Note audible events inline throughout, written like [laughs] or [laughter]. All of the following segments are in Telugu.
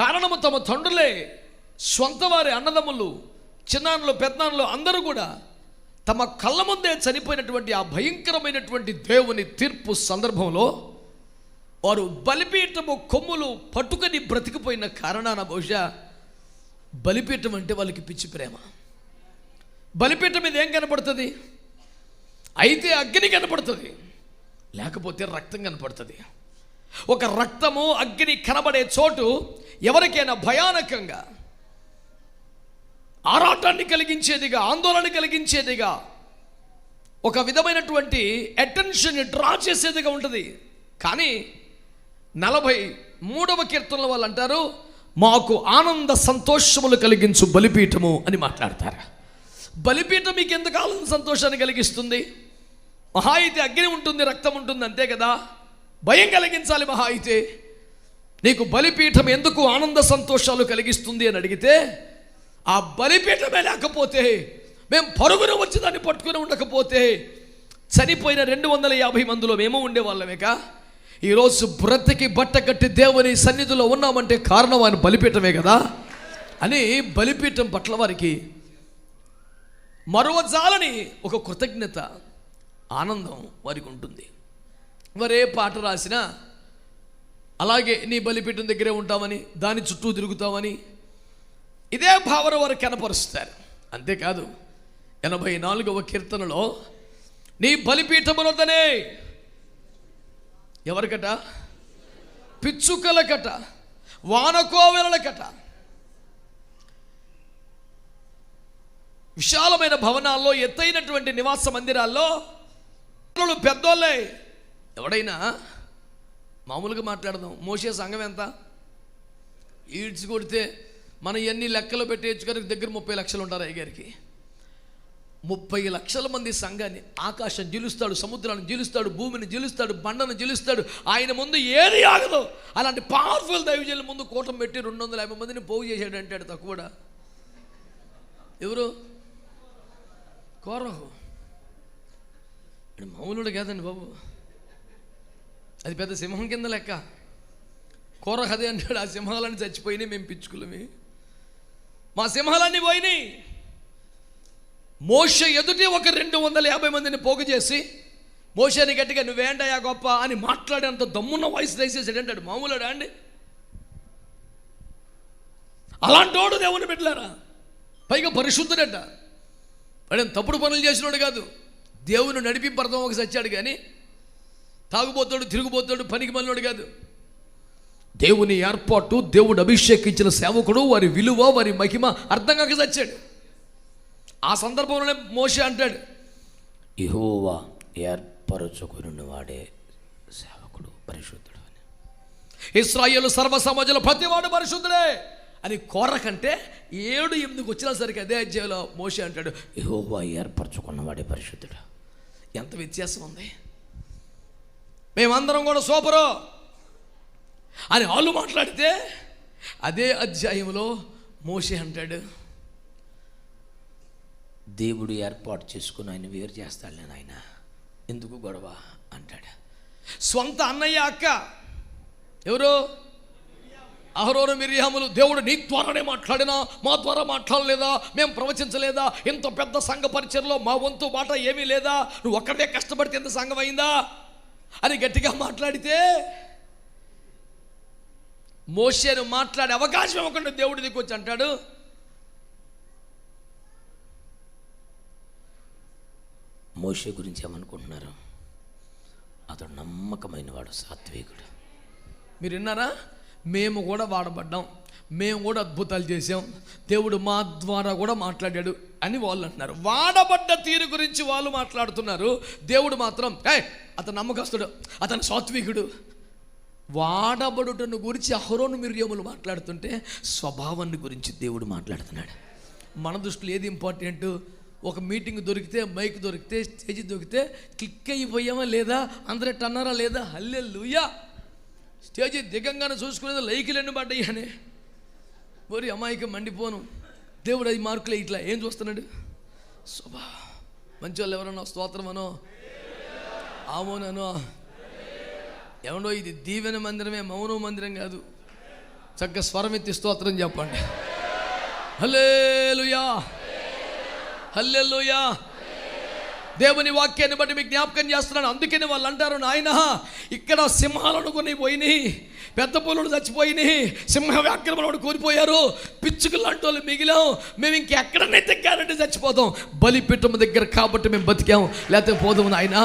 కారణము తమ తండ్రులే స్వంత వారి అన్నదమ్ములు చిన్నాన్నలు పెద్దనాన్నలు అందరూ కూడా తమ కళ్ళ ముందే చనిపోయినటువంటి ఆ భయంకరమైనటువంటి దేవుని తీర్పు సందర్భంలో వారు బలిపీఠము కొమ్ములు పట్టుకొని బ్రతికిపోయిన కారణాన బహుశా బలిపీఠం అంటే వాళ్ళకి పిచ్చి ప్రేమ. బలిపీఠం మీద ఏం కనపడుతుంది? అయితే అగ్ని కనపడుతుంది. లేకపోతే రక్తం కనపడుతుంది. ఒక రక్తము అగ్ని కనబడే చోటు ఎవరికైనా భయానకంగా ఆరాటాన్ని కలిగించేదిగా ఆందోళన కలిగించేదిగా ఒక విధమైనటువంటి అటెన్షన్ డ్రా చేసేదిగా ఉంటుంది. కానీ నలభై మూడవ కీర్తనల వాళ్ళు అంటారు మాకు ఆనంద సంతోషములు కలిగించు బలిపీఠము అని మాట్లాడతారు. బలిపీఠం మీకు ఎందుకు ఆనంద సంతోషాన్ని కలిగిస్తుంది? మహా అయితే అగ్ని ఉంటుంది రక్తం ఉంటుంది అంతే కదా? భయం కలిగించాలి మహా అయితే. నీకు బలిపీఠం ఎందుకు ఆనంద సంతోషాలు కలిగిస్తుంది అని అడిగితే ఆ బలిపీఠమే లేకపోతే మేము పరుగున వచ్చి దాన్ని పట్టుకుని ఉండకపోతే చనిపోయిన రెండు వందల యాభై మందిలో మేము ఉండేవాళ్ళమేక? ఈరోజు బ్రతికి బట్ట కట్టి దేవుని సన్నిధిలో ఉన్నామంటే కారణం ఆయన బలిపీఠమే కదా? అని బలిపీఠం పట్ల వారికి మరో జాలని ఒక కృతజ్ఞత ఆనందం వారికి ఉంటుంది. వరే పాట రాసినా అలాగే నీ బలిపీఠం దగ్గరే ఉంటామని దాని చుట్టూ తిరుగుతామని ఇదే భావన వారు కనపరుస్తారు. అంతేకాదు ఎనభై నాలుగవ కీర్తనలో నీ బలిపీఠములతనే ఎవరికట? పిచ్చుకలకట వానకోవెలలకట. విశాలమైన భవనాల్లో ఎత్తైనటువంటి నివాస మందిరాల్లో పెద్దోళ్ళే ఎవడైనా మామూలుగా మాట్లాడదాం. మోసే సంఘం ఎంత? ఈడ్చి కొడితే మనం ఎన్ని లెక్కలు కనుక దగ్గర ముప్పై లక్షలు ఉంటారు అయ్యగారికి. ముప్పై లక్షల మంది సంఘాన్ని ఆకాశం జీలుస్తాడు సముద్రాన్ని జీలుస్తాడు భూమిని జీలుస్తాడు బండను జీలుస్తాడు. ఆయన ముందు ఏది ఆగదు. అలాంటి పవర్ఫుల్ దైవజనుల ముందు కూటం పెట్టి రెండు వందల యాభై మందిని పోగు చేశాడు అంటాడు తక్కువడా ఎవరు? కోరహు. మామూలుడు కాదండి బాబు. అది పెద్ద సింహం కింద లెక్క. కోరహ అంటాడు ఆ సింహాలన్నీ చచ్చిపోయినాయి మేము పిచ్చుకులమి. మా సింహాలన్నీ పోయినాయి. మోష ఎదుటి ఒక రెండు వందల యాభై మందిని పోగు చేసి మోషని గట్టిగా నువ్వేంటయా గొప్ప అని మాట్లాడేంత దమ్మున్న వాయిస్ దయచేసాడు అంటాడు మామూలుడా అండి? అలాంటోడు దేవుని బిడ్డలారా. పైగా పరిశుద్ధుడట. వాడు తప్పుడు పనులు చేసినోడు కాదు. దేవుని నడిపి ఒక సచ్చాడు కానీ తాగుబోతాడు తిరుగుబోతాడు పనికి మళ్ళోడు కాదు. దేవుని ఏర్పాటు దేవుడు అభిషేకించిన సేవకుడు వారి విలువ వారి మహిమ అర్థం కాక చచ్చాడు. ఆ సందర్భంలోనే మోషే అంటాడు ఇహోవా ఏర్పరచుకుని వాడే సేవకుడు పరిశుద్ధుడు అని. ఇస్రాయేల్ సర్వ సమాజంలో ప్రతివాడు పరిశుద్ధుడే అని కోరకంటే ఏడు ఎనిమిదికి వచ్చినా సరికి అదే అధ్యాయంలో మోషే అంటాడు ఇహోవా ఏర్పరచుకున్న వాడే పరిశుద్ధుడు. ఎంత వ్యత్యాసం ఉంది. మేమందరం కూడా సూపరు. అని వాళ్ళు మాట్లాడితే అదే అధ్యాయంలో మోషే అంటాడు దేవుడు ఏర్పాటు చేసుకుని ఆయన వేరు చేస్తాడులే నాయన. ఎందుకు గొడవ? అంటాడు. స్వంత అన్నయ్య అక్క. ఎవరు? అహరోను మిరియాములు దేవుడు నీ ద్వారానే మాట్లాడినా మా ద్వారా మాట్లాడలేదా? మేము ప్రవచించలేదా? ఇంత పెద్ద సంఘ పరిచయలో మా వంతు మాట ఏమీ లేదా? నువ్వు ఒక్కడే కష్టపడితే ఎంత సంఘం అయిందా? అని గట్టిగా మాట్లాడితే మోషేను మాట్లాడే అవకాశం ఇవ్వకుండా దేవుడి దిక్కు వచ్చి అంటాడు మోషే గురించి ఏమనుకుంటున్నారు? అతడు నమ్మకమైన వాడు సాత్వికుడు. మీరు విన్నారా? మేము కూడా వాడబడ్డాం. మేము కూడా అద్భుతాలు చేసాం దేవుడు మా ద్వారా కూడా మాట్లాడాడు అని వాళ్ళు అంటున్నారు. వాడబడ్డ తీరు గురించి వాళ్ళు మాట్లాడుతున్నారు. దేవుడు మాత్రం ఏ అతను నమ్మకస్తుడు అతను సాత్వికుడు. వాడబడుటను గురించి అహరోను మిర్యములు మాట్లాడుతుంటే స్వభావాన్ని గురించి దేవుడు మాట్లాడుతున్నాడు. మన దృష్టిలో ఏది ఇంపార్టెంట్? ఒక మీటింగ్ దొరికితే మైక్ దొరికితే స్టేజ్ దొరికితే క్లిక్ అయిపోయామా లేదా? అందరూ టన్నారా లేదా? హల్లెల్లుయా స్టేజ్ దిగంగానే చూసుకునేది లైకులన్నీ పడ్డాయి అని మరి అమాయికి మండిపోను. దేవుడు అది మార్కులే ఇట్లా. ఏం చూస్తున్నాడు? శుభా మంచి వాళ్ళు ఎవరన్నా స్తోత్రమనో ఆమోననో? ఏమండో ఇది దీవెన మందిరమే మౌనం మందిరం కాదు. చక్కగా స్వరం ఎత్తి స్తోత్రం చెప్పండి. హల్లేలుయా! హల్లెలుయా! దేవుని వాక్యాన్ని బట్టి మీకు జ్ఞాపకం చేస్తున్నాను. అందుకని వాళ్ళు అంటారు నాయన ఇక్కడ సింహాలను కొని పోయినాయి పెద్ద పూలను చచ్చిపోయినాయి సింహ వ్యాక్రమణుడు కూలిపోయారు పిచ్చుకలు లాంటి వాళ్ళు మిగిలాం మేము ఇంకెక్కడనైతే గ్యారంటీ చచ్చిపోతాం. బలిపీఠం దగ్గర కాబట్టి మేము బతికాం. లేకపోతే పోదాం నాయన.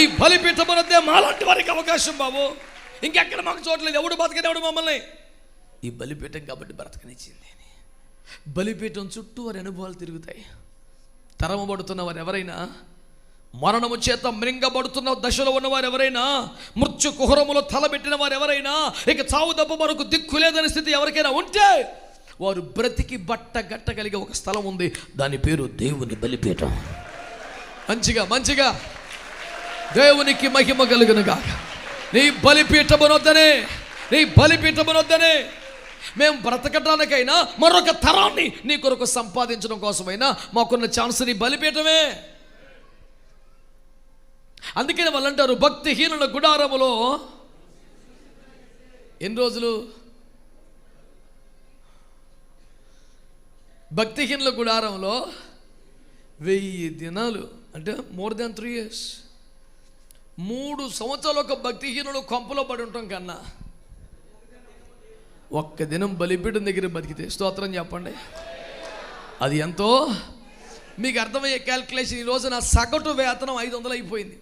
ఈ బలిపీఠం వద్దే మాలాంటి వారికి అవకాశం బాబు. ఇంకెక్కడ మాకు చోట్లేదు ఎవడు బతకనేవాడు మమ్మల్ని? ఈ బలిపీఠం కాబట్టి బ్రతకనిచ్చింది. బలిపీఠం చుట్టూ వారి అనుభవాలు తిరుగుతాయి. తరమబడుతున్న వారు ఎవరైనా మరణము చేత మృంగబడుతున్న దశలో ఉన్నవారు ఎవరైనా మృత్యు కుహరములో తలబెట్టిన వారు ఎవరైనా ఇక చావు తప్ప మనకు దిక్కు లేదని స్థితి ఎవరికైనా ఉంటే వారు బ్రతికి బట్ట గట్టగలిగే ఒక స్థలం ఉంది. దాని పేరు దేవుని బలిపీఠం. మంచిగా మంచిగా. దేవునికి మహిమ కలుగునుగా నీ బలిపీఠమునొద్దనే నీ బలిపీఠమునొద్దనే. మేము బ్రతకటానికైనా మరొక తరాన్ని నీ కొరకు సంపాదించడం కోసమైనా మాకున్న ఛాన్స్ని నీ అందుకనే అందుకని వాళ్ళు అంటారు భక్తిహీనుల గుడారములో ఎన్ని రోజులు? భక్తిహీనుల గుడారంలో వెయ్యి దినాలు అంటే మోర్ దాన్ త్రీ ఇయర్స్ మూడు సంవత్సరాలు ఒక భక్తిహీనుడు కొంపలో పడి ఉంటాం కన్నా. ఒక్క దినం బలిపీఠం దగ్గర బతికితే స్తోత్రం చెప్పండి. అది ఎంతో? మీకు అర్థమయ్యే క్యాల్కులేషన్ ఈ నా సగటు వేతనం ఐదు వందలు అయిపోయింది.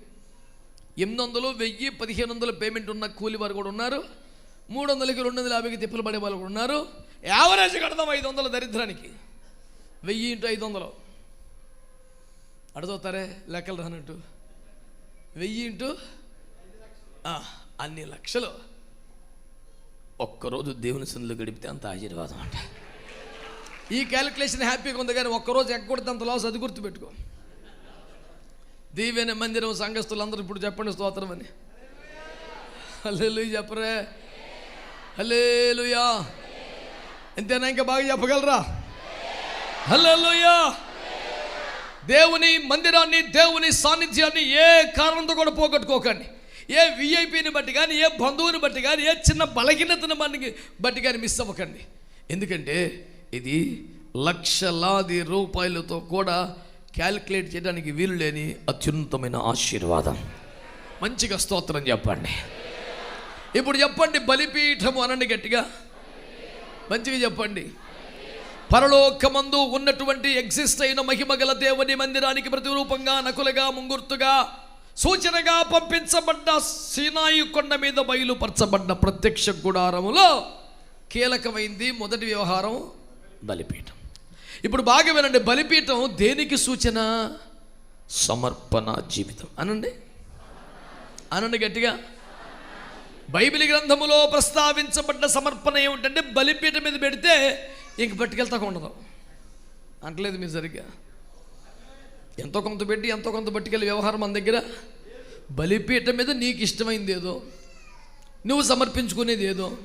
ఎనిమిది వందలు వెయ్యి పదిహేను వందలు పేమెంట్ ఉన్న కూలి వారు కూడా ఉన్నారు. మూడు వందలకి రెండు వందల యాభైకి తిప్పలు పడే వాళ్ళు కూడా ఉన్నారు. యావరేజ్ కడదాం ఐదు వందలు దరిద్రానికి. వెయ్యి ఇంటూ ఐదు వందలు. అడుగుతారే లెక్కలు రానట్టు. వెయ్యి ఇంటూ అన్ని లక్షలు. ఒక్కరోజు దేవుని సన్నిధిలో గడిపితే అంత ఆశీర్వాదం అంట. ఈ క్యాలిక్యులేషన్ హ్యాపీగా ఉంది కానీ ఒక్కరోజు ఎక్కకూడదు అంత లాస్ అది గుర్తుపెట్టుకో దీవెన మందిరం సంఘస్థులు అందరూ ఇప్పుడు చెప్పండి స్తోత్రం అని. హల్లెలూయ చెప్పరే? హలేలుయా ఎంతేనా ఇంకా బాగా చెప్పగలరా? హలోయా దేవుని మందిరాన్ని దేవుని సాన్నిధ్యాన్ని ఏ కారణంతో కూడా పోగొట్టుకోకండి. ఏ విఐపిని బట్టి కానీ ఏ బంధువుని బట్టి కానీ ఏ చిన్న బలహీనతను మనకి బట్టి కానీ మిస్ అవ్వకండి. ఎందుకంటే ఇది లక్షలాది రూపాయలతో కూడా క్యాలిక్యులేట్ చేయడానికి వీలు లేని అత్యున్నతమైన ఆశీర్వాదం. మంచిగా స్తోత్రం చెప్పండి. ఇప్పుడు చెప్పండి బలిపీఠము అనండి గట్టిగా. మంచిగా చెప్పండి. పరలోకమందు ఉన్నటువంటి ఎగ్జిస్ట్ అయిన మహిమగల దేవుని మందిరానికి ప్రతిరూపంగా నకులుగా ముంగుర్తుగా సూచనగా పంపించబడ్డ సీనాయి కొండ మీద బయలుపరచబడ్డ ప్రత్యక్ష గుడారములో కీలకమైంది మొదటి వ్యవహారం బలిపీఠం. ఇప్పుడు బాగా వినండి బలిపీఠం దేనికి సూచన? సమర్పణ జీవితం. అనండి అనండి గట్టిగా. బైబిల్ గ్రంథములో ప్రస్తావించబడ్డ సమర్పణ ఏమిటంటే బలిపీఠం మీద పెడితే ఇంక పట్టుకెళ్తాక ఉండదు. అంటలేదు మీరు సరిగ్గా. ఎంతో కొంత పెట్టి ఎంతో కొంత పట్టుకెళ్ళి వ్యవహారం మన దగ్గర. బలిపీఠం మీద నీకు ఇష్టమైంది ఏదో నువ్వు సమర్పించుకునేది ఏదో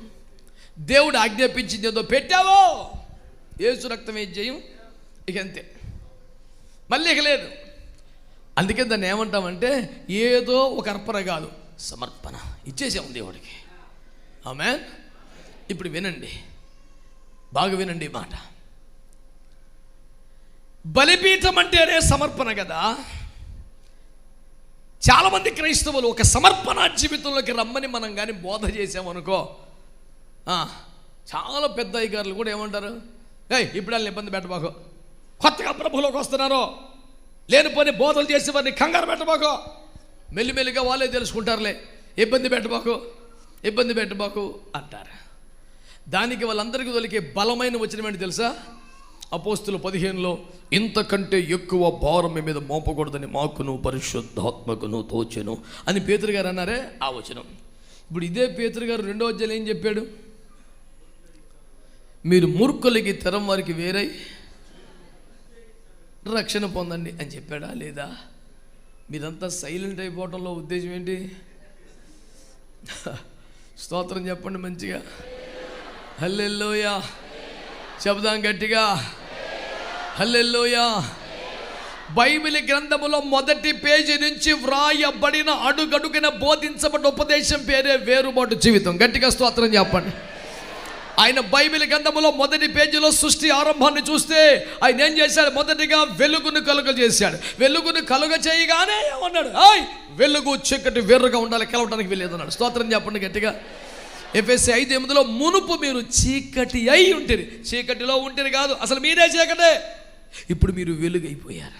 దేవుడు ఆజ్ఞాపించింది ఏదో పెట్టావో. ఏసు రక్తం ఏం చేయం ఇక అంతే. మళ్ళీ ఇక లేదు. అందుకే దాన్ని ఏమంటామంటే ఏదో ఒక అర్పణ కాదు సమర్పణ. ఇచ్చేసాము దేవుడికి. ఆమె ఇప్పుడు వినండి. బాగా వినండి మాట. బలిపీఠం అంటేనే సమర్పణ కదా. చాలామంది క్రైస్తవులు ఒక సమర్పణ జీవితంలోకి రమ్మని మనం కానీ బోధ చేసామనుకో చాలా పెద్ద అధికారులు కూడా ఏమంటారు? ఏయ్ ఇప్పుడు వాళ్ళని ఇబ్బంది పెట్టబాకు. కొత్తగా ప్రభులోకి వస్తున్నారు. లేనిపోని బోధలు చేసి వారిని కంగారు పెట్టబాకు. మెల్లిమెల్లిగా వాళ్ళే తెలుసుకుంటారులే. ఇబ్బంది పెట్టబాకు ఇబ్బంది పెట్టబాకు అంటారు. దానికి వాళ్ళందరికీ దొరికే బలమైన వచ్చినవి తెలుసా? అపోస్తుల పదిహేనులో ఇంతకంటే ఎక్కువ భారం మీ మీద మోపకూడదని మాకును పరిశుద్ధాత్మకును తోచెను అని పేతురు గారు అన్నారే ఆ వచనం. ఇప్పుడు ఇదే పేతురు గారు రెండో అధ్యాయులు ఏం చెప్పాడు? మీరు మూర్ఖులకి తెరం వారికి వేరై రక్షణ పొందండి అని చెప్పాడా లేదా? మీరంతా సైలెంట్ అయిపోవడంలో ఉద్దేశం ఏంటి? [laughs] స్తోత్రం చెప్పండి మంచిగా. హల్లెల్లోయా చెబుదాం గట్టిగా. హల్లెల్లోయా బైబిల్ గ్రంథములో మొదటి పేజీ నుంచి వ్రాయబడిన అడుగడుగున బోధించబడిన ఉపదేశం పేరే వేరుబాటు జీవితం. గట్టిగా స్తోత్రం చెప్పండి. ఆయన బైబిల్ గ్రంథములో మొదటి పేజీలో సృష్టి ఆరంభాన్ని చూస్తే ఆయన ఏం చేశాడు? మొదటిగా వెలుగును కలుగ చేశాడు. వెలుగును కలుగ చేయగానే ఏమన్నాడు? ఆయ్ వెలుగు చీకటి వేరుగా ఉండాలి కలవటానికి వెళ్ళేదన్నాడు స్తోత్రం చెప్పండి గట్టిగా. ఎఫ్ఎస్సి ఐదు ఎనిమిదిలో మునుపు మీరు చీకటి అయి ఉంటుంది చీకటిలో ఉంటుంది కాదు అసలు మీరే చీకటే. ఇప్పుడు మీరు వెలుగు అయిపోయారు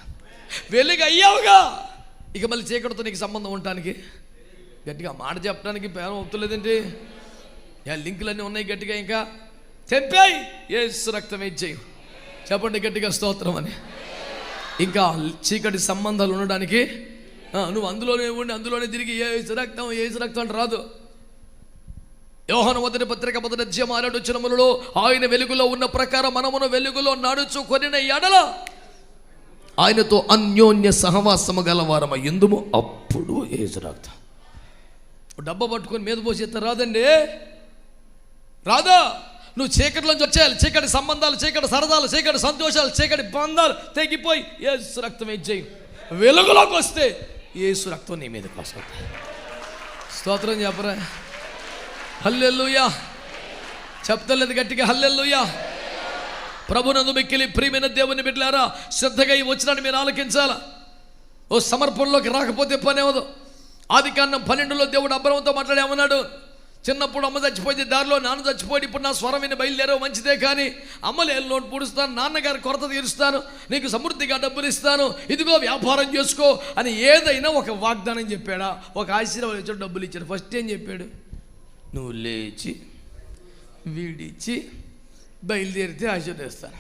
వెలుగు అయ్యావుగా ఇక మళ్ళీ చీకటితో నీకు సంబంధం ఉండటానికి గట్టిగా మాట చెప్పడానికి పేరం ఒప్పులేదండి యా లింకులన్నీ ఉన్నాయి గట్టిగా ఇంకా. తెంపాయి ఏసు రక్తం ఇచ్చేయి. చెప్పండి గట్టిగా స్తోత్రం అని. ఇంకా చీకటి సంబంధాలు ఉండడానికి నువ్వు అందులోనే ఉండి అందులోనే తిరిగి ఏసు రక్తం ఏసు రక్తం అంటే రాదు. యోహన మొదటి పత్రిక మొదటి అధ్యయం ఆరేడు ఆయన వెలుగులో ఉన్న ప్రకారం మనమును వెలుగులో నడుచు కొనిన ఎడల ఆయనతో అన్యోన్య సహవాసము గలవారమ ఎందుము? అప్పుడు ఏసు డబ్బా పట్టుకొని మీద పోసేస్తే రాదండి. రాదా నువ్వు చీకటిలోంచి వచ్చేయాలి. చీకటి సంబంధాలు చీకటి సరదాలు చీకటి సంతోషాలు చీకటి బంధాలు తెగిపోయి ఏసు రక్తం ఇచ్చేయి వెలుగులోకి వస్తే ఏసు రక్తం నీ మీదకి వస్తుంది. స్తోత్రం చెప్పరా? హల్లెల్లుయా చెప్తలేదు గట్టిగా హల్లెల్లుయా ప్రభునందు మిక్కిలి ప్రియమైన దేవుని బిడ్డలారా శ్రద్ధగా ఈ వచ్చినాన్ని మీరు ఆలకించాలా? ఓ సమర్పణలోకి రాకపోతే పనేవదు ఆది కాండం పన్నెండులో దేవుడు అబ్రహంతో మాట్లాడేమన్నాడు చిన్నప్పుడు అమ్మ చచ్చిపోయింది దారిలో నాన్న చచ్చిపోయి ఇప్పుడు నా స్వరం విని బయలుదేరో మంచిదే కానీ అమ్మలు లోటు పూడుస్తాను నాన్నగారి కొరత తీరుస్తాను నీకు సమృద్ధిగా డబ్బులు ఇస్తాను ఇదిగో వ్యాపారం చేసుకో అని ఏదైనా ఒక వాగ్దానం చెప్పాడా? ఒక ఆశీర్వాదం ఇచ్చాడు డబ్బులు ఇచ్చాడు. ఫస్ట్ ఏం చెప్పాడు? నువ్వు లేచి వీడిచ్చి బయలుదేరితే ఆశీర్వదిస్తాను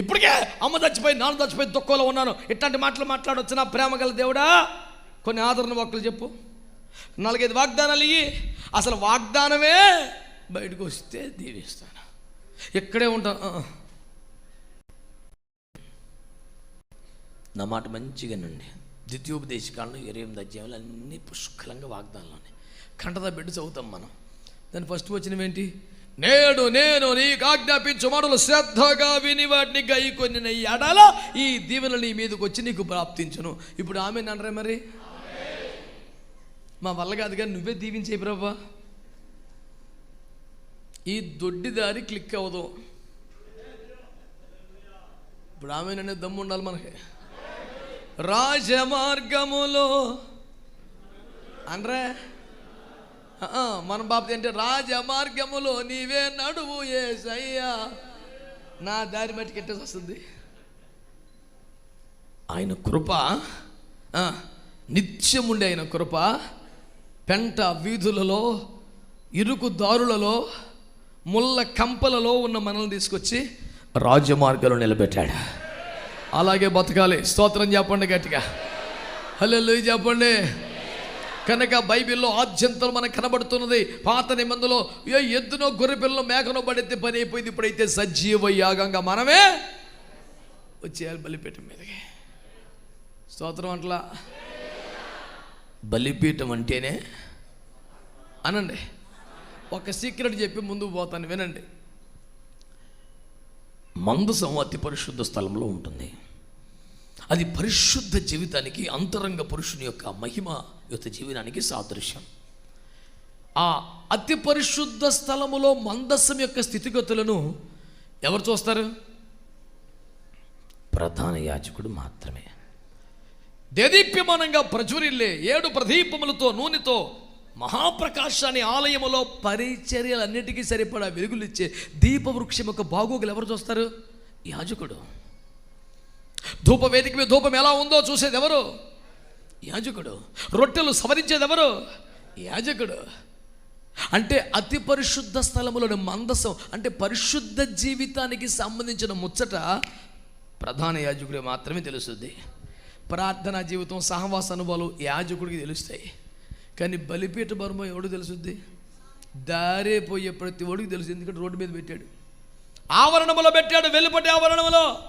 ఇప్పటికే అమ్మ చచ్చిపోయి నాన్న చచ్చిపోయి దుఃఖంలో ఉన్నాను. ఇట్లాంటి మాటలు మాట్లాడొచ్చు నా ప్రేమ గల దేవుడా? కొన్ని ఆదరణ వాక్కులు చెప్పు. నాలుగైదు వాగ్దానాలు ఇయ్యి. అసలు వాగ్దానమే బయటకు వస్తే దీవిస్తాను. ఇక్కడే ఉంటాను నా మాట మంచిగానండి ద్వితీయోపదేశ కాలంలో ఇరవై ఎనిమిది అధ్యాయులు అన్ని పుష్కలంగా వాగ్దానాలు ఉన్నాయి. కంటద బిడ్డ చదువుతాం మనం. దాని ఫస్ట్ వచ్చినవేంటి నేడు నేను నీకు ఆజ్ఞాపించు మాటలు శ్రద్ధగా విని వాటిని గై కొన్ని ఎడల ఈ దీవెన నీ మీదకి వచ్చి నీకు ప్రాప్తించును. ఇప్పుడు ఆమె అనరా మరి? మా వల్ల కాదు కానీ నువ్వే దీవించే ప్రభా. ఈ దొడ్డి దారి క్లిక్ అవ్వదు. ఇప్పుడు ఆమె అనే దమ్ము ఉండాలి మనకి. రాజమార్గములో అనరా? మన బాబు అంటే రాజమార్గములో నీవే నడువు ఏసయ్యా. నా దారి మట్టి కట్టేసి వస్తుంది? ఆయన కృప నిత్యముండే నిత్యం ఉండే ఆయన కృప. పెంట వీధులలో ఇరుకు దారులలో ముళ్ళ కంపలలో ఉన్న మనల్ని తీసుకొచ్చి రాజమార్గంలో నిలబెట్టాడు. అలాగే బతకాలి. స్తోత్రం చెప్పండి గట్టిగా. హలో చెప్పండి. కనుక బైబిల్లో ఆద్యంతం మనకు కనబడుతున్నది. పాత నిబంధనలో ఏ ఎద్దునో గొర్రెపిల్లలో మేకనో పడితే పని అయిపోయింది. ఇప్పుడైతే సజీవ యాగంగా మనమే వచ్చేయాలి బలిపీఠం మీదకి. స్తోత్రం అట్లా? బలిపీఠం అంటేనే అనండి. ఒక సీక్రెట్ చెప్పి ముందుకు పోతాను వినండి. మందసం అతి పరిశుద్ధ స్థలంలో ఉంటుంది. అది పరిశుద్ధ జీవితానికి అంతరంగ పురుషుని యొక్క మహిమ యొక్క జీవనానికి సాదృశ్యం. ఆ అతి పరిశుద్ధ స్థలములో మందస్సం యొక్క స్థితిగతులను ఎవరు చూస్తారు? ప్రధాన యాజకుడు మాత్రమే. దేదీప్యమానంగా ప్రచురిల్లే ఏడు ప్రదీపములతో నూనెతో మహాప్రకాశాన్ని ఆలయములో పరిచర్యలన్నిటికీ సరిపడా వెలుగులిచ్చే దీపవృక్షం యొక్క బాగోగులు ఎవరు చూస్తారు? యాజకుడు. ధూప వేదిక మీద ధూపం ఎలా ఉందో చూసేది ఎవరు? యాజకుడు. రొట్టెలు సవరించేదెవరు? యాజకుడు. అంటే అతి పరిశుద్ధ స్థలములోని మందసం అంటే పరిశుద్ధ జీవితానికి సంబంధించిన ముచ్చట ప్రధాన యాజకుడికి మాత్రమే తెలుస్తుంది. ప్రార్థనా జీవితం సహవాస అనుభవాలు యాజకుడికి తెలుస్తాయి. కానీ బలిపీఠ బర్మ ఎవడు తెలుసుద్ది దారే పోయే ప్రతి ఒడికి తెలుసు ఎందుకంటే రోడ్డు మీద పెట్టాడు. ఆవరణములో పెట్టాడు వెలుపటి ఆవరణములో.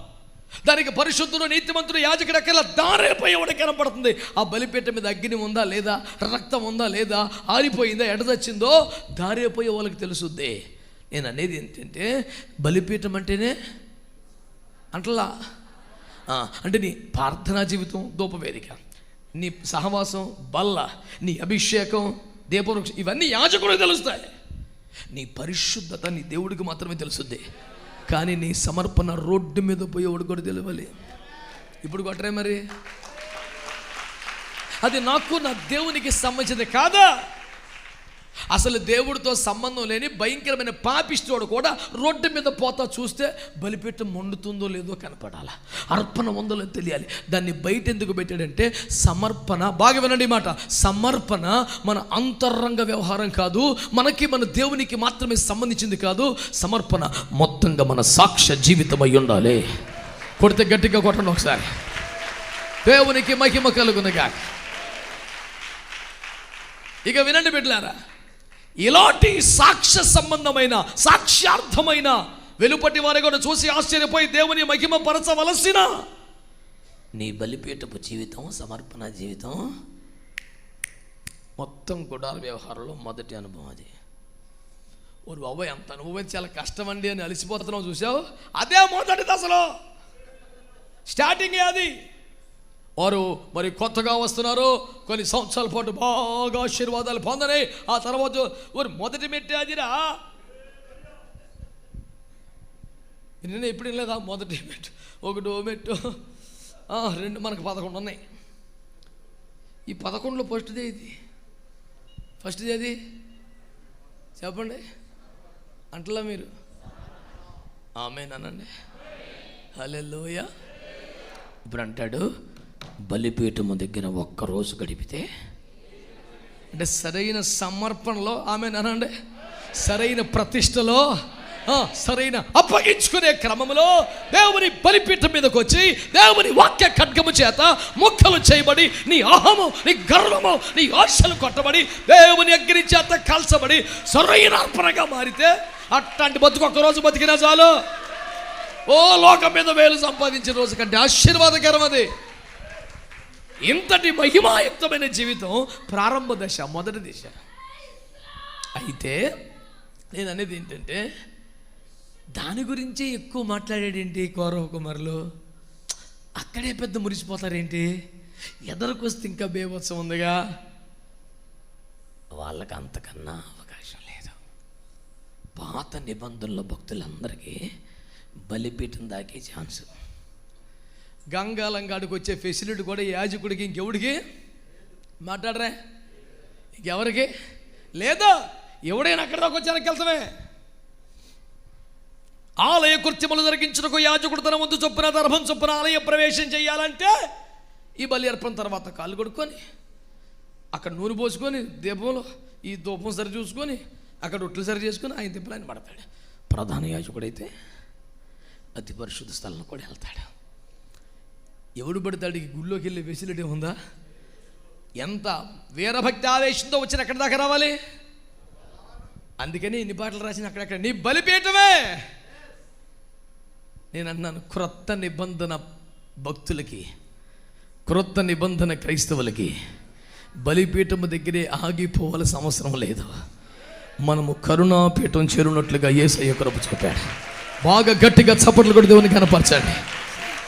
దానికి పరిశుద్ధుడు నీతిమంతుడు యాజకుడు ఎక్కడ? దారేపోయి ఎవడు కనపడుతుంది? ఆ బలిపేట మీద అగ్ని ఉందా లేదా? రక్తం ఉందా లేదా? ఆరిపోయిందా? ఎడదచ్చిందో దారేపోయే వాళ్ళకి తెలుసుద్ది? నేను అనేది ఏంటంటే బలిపీఠం అంటేనే అంటలా. అంటే నీ ప్రార్థనా జీవితం ధూపవేదిక. నీ సహవాసం బల్ల నీ అభిషేకం దీపవృక్షం ఇవన్నీ యాజకుడికి తెలుస్తాయి. నీ పరిశుద్ధత నీ దేవుడికి మాత్రమే తెలుసుద్ది. కానీ నీ సమర్పణ రోడ్డు మీద పోయేవాడు కూడా తెలియాలి ఇప్పుడు కొట్టరే మరి. అది నాకు నా దేవునికి సంబంధించింది కాదా? అసలు దేవుడితో సంబంధం లేని భయంకరమైన పాపిస్తోడు కూడా రోడ్డు మీద పోతా చూస్తే బలిపెట్టు మండుతుందో లేదో కనపడాలా. అర్పణ ఉందో లేదో తెలియాలి. దాన్ని బయట ఎందుకు పెట్టాడంటే సమర్పణ. బాగా వినండి మాట. సమర్పణ మన అంతరంగ వ్యవహారం కాదు. మనకి మన దేవునికి మాత్రమే సంబంధించింది కాదు. సమర్పణ మొత్తంగా మన సాక్ష్య జీవితం అయి ఉండాలి. కొడితే గట్టిగా కొట్టండి ఒకసారి. దేవునికి మహిమ కలుగునుగా ఇక వినండి బిడ్డలారా ఇలాంటి సాక్ష్య సంబంధమైన సాక్ష్యార్థమైన వెలుపటి వారి కూడా చూసి ఆశ్చర్యపోయి దేవుని మహిమ పరచవలసిన నీ బలిపీఠపు జీవితం సమర్పణ జీవితం మొత్తం గుడాల వ్యవహారంలో మొదటి అనుభవం అది. ఓ బాబాయ్ ఎంత అనుభవం చాలా కష్టం అండి అని అలసిపోతున్నావు చూసావు? అదే మొదటి దశలో. స్టార్టింగ్ అది. వారు మరి కొత్తగా వస్తున్నారు. కొన్ని సంవత్సరాల పాటు బాగా ఆశీర్వాదాలు పొందని ఆ తర్వాత వారు మొదటి మెట్టి అదిరా నేను ఎప్పుడు లేదా మొదటి మెట్టు ఒకటో మెట్టు. రెండు మనకు పదకొండు ఉన్నాయి. ఈ పదకొండులో ఫస్ట్దే ఇది. ఫస్ట్ది అది? చెప్పండి. అంటలా మీరు. ఆమెనండి హలెలోయ ఇప్పుడు అంటాడు బలిపీఠము దగ్గర ఒక్కరోజు గడిపితే? అంటే సరైన సమర్పణలో ఆమె అనండి. సరైన ప్రతిష్టలో సరైన అప్పగించుకునే క్రమంలో దేవుని బలిపీఠం మీదకి వచ్చి దేవుని వాక్య ఖడ్గము చేత ముక్కలు చేయబడి నీ అహము నీ గర్వము నీ ఆశలు కొట్టబడి దేవుని అగ్ని చేత కాల్చబడి సరైన అర్పణగా మారితే అట్లాంటి బతుకు ఒక్క రోజు బతికినా చాలు. ఓ లోకం మీద వేలు సంపాదించిన రోజు కంటే ఆశీర్వాదకరం అది. ఇంతటి మహిమాయుక్తమైన జీవితం ప్రారంభ దశ మొదటి దశ. అయితే నేను అనేది ఏంటంటే దాని గురించే ఎక్కువ మాట్లాడాడేంటి కౌరవ కుమారులు అక్కడే పెద్ద మురిసిపోతారేంటి? ఎదరికొస్తే ఇంకా బేభత్సం ఉందిగా? వాళ్ళకి అంతకన్నా అవకాశం లేదు. పాత నిబంధనల భక్తులందరికీ బలిపీఠం దాకే ఛాన్స్. గంగాలంగాడికి వచ్చే ఫెసిలిటీ కూడా యాజకుడికి ఇంకెవడికి? మాట్లాడరా? ఇంకెవరికి? లేదా ఎవడైనా అక్కడ దాకా వచ్చానికి వెళ్తామే ఆలయ కృత్యములు జరిగించుటకు యాజకుడు తన ముందు చొప్పున దర్భం చొప్పున ఆలయ ప్రవేశం చేయాలంటే ఈ బలి అర్పణ తర్వాత కాళ్ళు కొడుకొని అక్కడ నూనె పోసుకొని దీపంలో ఈ దూపం సరి చూసుకొని అక్కడ రొట్టెలు సరి చేసుకొని ఆయన తిప్పలు ఆయన పడతాడు. ప్రధాన యాజకుడైతే అతి పరిశుద్ధ స్థలం కూడా వెళ్తాడు. ఎవడు పడితే గుళ్ళోకి వెళ్ళే ఫెసిలిటీ ఉందా? ఎంత వీరభక్తి ఆవేశంతో వచ్చిన ఎక్కడి దాకా రావాలి? అందుకని ఇన్ని పాటలు రాసిన అక్కడక్కడ నీ బలిపీఠమే! నేను అన్నాను క్రొత్త నిబంధన భక్తులకి క్రొత్త నిబంధన క్రైస్తవులకి బలిపీఠము దగ్గరే ఆగిపోవాల్సిన అవసరం లేదు. మనము కరుణాపీఠం చేరున్నట్లుగా ఏసయ్య కృప చూపాడు. బాగా గట్టిగా చప్పట్లు కూడా దేవుని కనపరచండి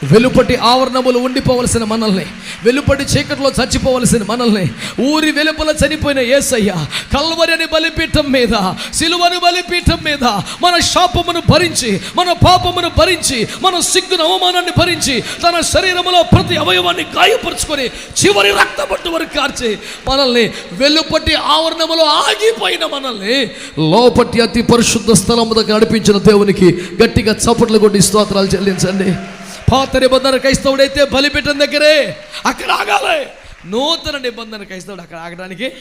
వెలుపటి ఆవరణములు ఉండిపోవలసిన మనల్ని వెలుపటి చీకట్లో చచ్చిపోవలసిన మనల్ని ఊరి వెలుపల చనిపోయిన ఏసయ్య కల్వరిని బలిపీఠం మీద సిలువని బలిపీఠం మీద మన శాపమును భరించి మన పాపమును భరించి మన సిగ్గును అవమానాన్ని భరించి తన శరీరములో ప్రతి అవయవాన్ని గాయపరుచుకొని చివరి రక్తపట్టు వరకు కార్చి మనల్ని వెలుపటి ఆవరణములో ఆగిపోయిన మనల్ని లోపటి అతి పరిశుద్ధ స్థలము దగ్గర నడిపించిన దేవునికి గట్టిగా చప్పట్లు కొట్టి స్తోత్రాలు చెల్లించండి. పాత నిబంధన క్రైస్తవుడైతే బలిపీఠం దగ్గరే అక్కడ ఆగాలి. నూతన నిబంధన క్రైస్తవుడు అక్కడ ఆగడానికి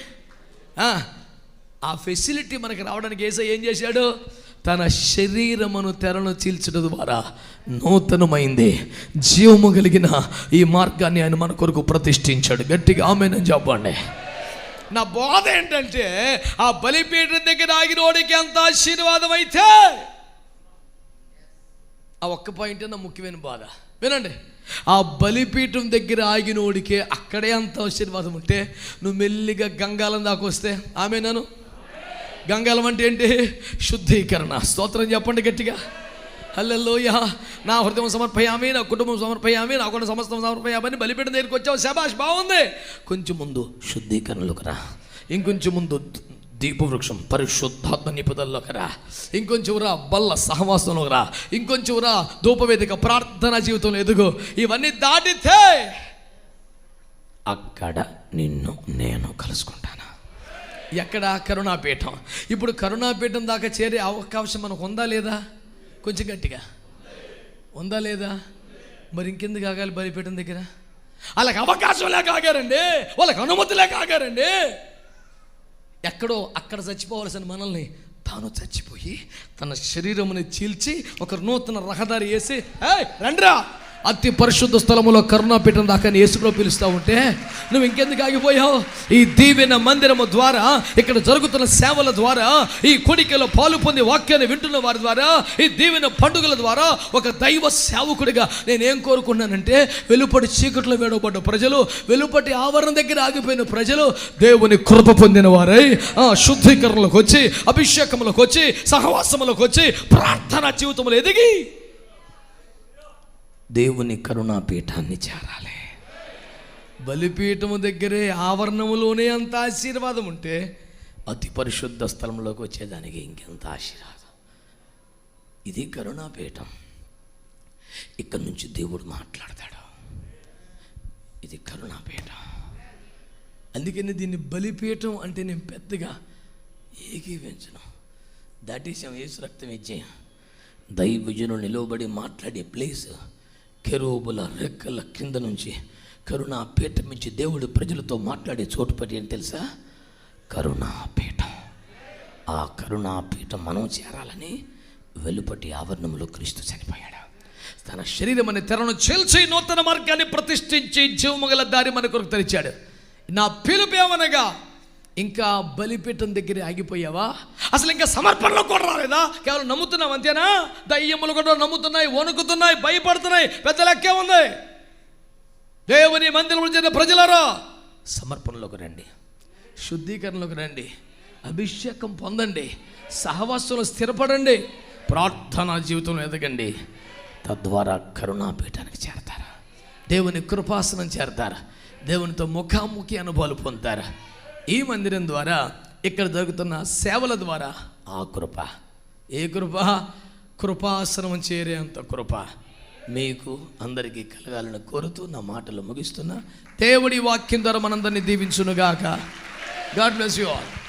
ఆ, ఫెసిలిటీ మనకి రావడానికి ఏసై ఏం చేశాడు? తన శరీరమును తెరను చీల్చడం ద్వారా నూతనమైంది. జీవము కలిగిన ఈ మార్గాన్ని ఆయన మన కొరకు ప్రతిష్ఠించాడు. గట్టిగా ఆమెను చెప్పండి. నా బాధ ఏంటంటే ఆ బలిపీఠం దగ్గర ఆగినోడికి ఎంత ఆశీర్వాదం అయితే ఆ ఒక్క పాయింట్ నా ముఖ్యమైన బాధ. వినండి. ఆ బలిపీఠం దగ్గర ఆగినోడికే అక్కడే అంత ఆశీర్వాదం ఉంటే నువ్వు మెల్లిగా గంగాలం దాకా వస్తే ఆమె నన్ను గంగాలం అంటే ఏంటి? శుద్ధీకరణ. స్తోత్రం చెప్పండి గట్టిగా. హల్లెల్లోయ నా హృదయం సమర్పయామి నా కుటుంబం సమర్పయామి నా కూడా సమస్తం సమర్పయామని బలిపీఠం దగ్గరికి వచ్చావు. శబాష్ బాగుంది. కొంచెం ముందు శుద్ధీకరణలోకి రా. ఇంకొంచెం ముందు దీపవృక్షం పరిశుద్ధాత్మ నిపుదల్లోకి రా ఇంకొంచెం రా బల్ల సహవాసంలోకి రా. ఇంకొంచెం రా ధూపవేదిక ప్రార్థనా జీవితంలో ఎదుగు. ఇవన్నీ దాటితే అక్కడ నిన్ను నేను కలుసుకుంటాను. ఎక్కడ? కరుణాపీఠం. ఇప్పుడు కరుణాపీఠం దాకా చేరే అవకాశం మనకు ఉందా లేదా? కొంచెం గట్టిగా. ఉందా లేదా? మరి ఇంకెందుకు ఆగాలి బలిపీఠం దగ్గర? వాళ్ళకి అవకాశం లేక ఆగారండి. వాళ్ళకి అనుమతి లేక ఆగారండి. ఎక్కడో అక్కడ చచ్చిపోవలసిన మనల్ని తాను చచ్చిపోయి తన శరీరముని చీల్చి ఒక నూతన రహదారి వేసి "ఏయ్, రండ్రా! అతి పరిశుద్ధ స్థలములో కరుణాపీఠం దాకా నీ యేసులో పిలుస్తూ ఉంటే నువ్వు ఇంకెందుకు ఆగిపోయావు? ఈ దీవెన మందిరము ద్వారా ఇక్కడ జరుగుతున్న సేవల ద్వారా ఈ కొడికలో పాలు పొంది వాక్యాన్ని వింటున్న వారి ద్వారా ఈ దీవెన పండుగల ద్వారా ఒక దైవ సేవకుడిగా నేనేం కోరుకున్నానంటే వెలుపటి చీకట్లో వేడబడ్డ ప్రజలు వెలుపటి ఆవరణ దగ్గర ఆగిపోయిన ప్రజలు దేవుని కృప పొందిన వారై శుద్ధీకరణలోకి వచ్చి అభిషేకంలోకి వచ్చి సహవాసంలోకి వచ్చి ప్రార్థనా జీవితంలో ఎదిగి దేవుని కరుణాపీఠాన్ని చేరాలి. బలిపీఠము దగ్గరే ఆవరణములోనే అంత ఆశీర్వాదం ఉంటే అతి పరిశుద్ధ స్థలంలోకి వచ్చేదానికి ఇంకెంత ఆశీర్వాదం? ఇది కరుణాపీఠం. ఇక్కడ నుంచి దేవుడు మాట్లాడతాడు. ఇది కరుణాపీఠం. అందుకని దీన్ని బలిపీఠం అంటే నేను పెద్దగా ఏకీవించను దాటేసాం ఏసు రక్తం ఇచ్చే దైవజను నిలవబడి మాట్లాడే ప్లేస్ కెరూబుల రెక్కల కింద నుంచి కరుణాపీఠం నుంచి దేవుడు ప్రజలతో మాట్లాడే చోటుపడి అని తెలుసా? కరుణాపీఠం. ఆ కరుణాపీఠం మనం చేరాలని వెలుపటి ఆవరణంలో క్రీస్తు చనిపోయాడు. తన శరీరం అనే తెరను చేల్చి నూతన మార్గాన్ని ప్రతిష్ఠించి జీవమగల దారి మన కొరకు తెరిచాడు. నా పిలుపు ఏమనగా ఇంకా బలిపీఠం దగ్గర ఆగిపోయావా? అసలు ఇంకా సమర్పణలో కూడా రాలేదా? కేవలం నమ్ముతున్నావు అంతేనా? దయ్యములు కూడా నమ్ముతున్నాయి వణుకుతున్నాయి భయపడుతున్నాయి పెద్ద లెక్కే ఉంది. దేవుని మందిరం చేసిన ప్రజలారా సమర్పణలోకి రండి శుద్ధీకరణలోకి రండి అభిషేకం పొందండి సహవాసంలో స్థిరపడండి ప్రార్థనా జీవితంలో ఎదగండి. తద్వారా కరుణాపీఠానికి చేరతారు? దేవుని కృపాసనం చేరతారు? దేవునితో ముఖాముఖి అనుభవాలు పొందుతారు? ఈ మందిరం ద్వారా ఇక్కడ జరుగుతున్న సేవల ద్వారా. ఆ కృప. ఏ కృప? కృపాసనం చేరేంత కృప. మీకు అందరికీ కలగాలని కోరుతూ నా మాటలు ముగిస్తున్నా. దేవుడి వాక్యం ద్వారా మనందరినీ దీవించునుగాక. God bless you all